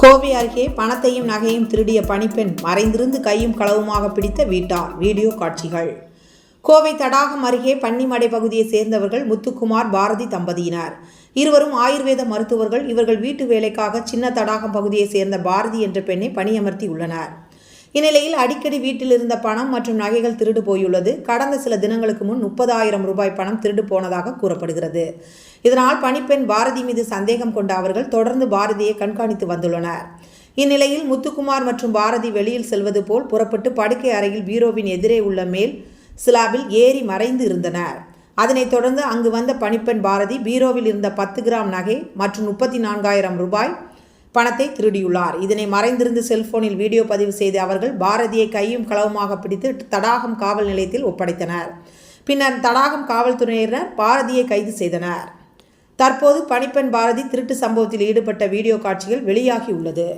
கோவை அருகே பணத்தையும் நகையும் திருடிய பணிப்பெண் மறைந்திருந்து கையும் களவுமாக பிடித்த வீட்டார். வீடியோ காட்சிகள். கோவை தடாகம் அருகே பன்னிமடை பகுதியை சேர்ந்தவர்கள் முத்துக்குமார் பாரதி தம்பதியினர். இருவரும் ஆயுர்வேத மருத்துவர்கள். இவர்கள் வீட்டு வேலைக்காக சின்ன தடாகம் பகுதியை சேர்ந்த பாரதி என்ற பெண்ணை பணியமர்த்தி உள்ளனர். இந்நிலையில் அடிக்கடி வீட்டில் இருந்த பணம் மற்றும் நகைகள் திருடு போயுள்ளது. கடந்த சில தினங்களுக்கு முன் முப்பதாயிரம் ரூபாய் பணம் திருடு போனதாக கூறப்படுகிறது. இதனால் பணிப்பெண் பாரதி மீது சந்தேகம் கொண்ட அவர்கள் தொடர்ந்து பாரதியை கண்காணித்து வந்துள்ளனர். இந்நிலையில் முத்துக்குமார் மற்றும் பாரதி வெளியில் செல்வது போல் புறப்பட்டு படுக்கை அறையில் பீரோவின் எதிரே உள்ள மேல் ஸ்லாபில் ஏறி மறைந்து இருந்தனர். அதனைத் தொடர்ந்து அங்கு வந்த பணிப்பெண் பாரதி பீரோவில் இருந்த பத்து கிராம் நகை மற்றும் முப்பத்தி நான்காயிரம் ரூபாய் பணத்தை திருடியுள்ளார். இதனை மறைந்திருந்து செல்போனில் வீடியோ பதிவு செய்து அவர்கள் பாரதியை கையும் களவுமாக பிடித்து தடாகம் காவல் நிலையத்தில் ஒப்படைத்தனர். பின்னர் தடாகம் காவல்துறையினர் பாரதியை கைது செய்தனர். தற்போது பணிப்பெண் பாரதி திருட்டு சம்பவத்தில் ஈடுபட்ட வீடியோ காட்சிகள் வெளியாகியுள்ளது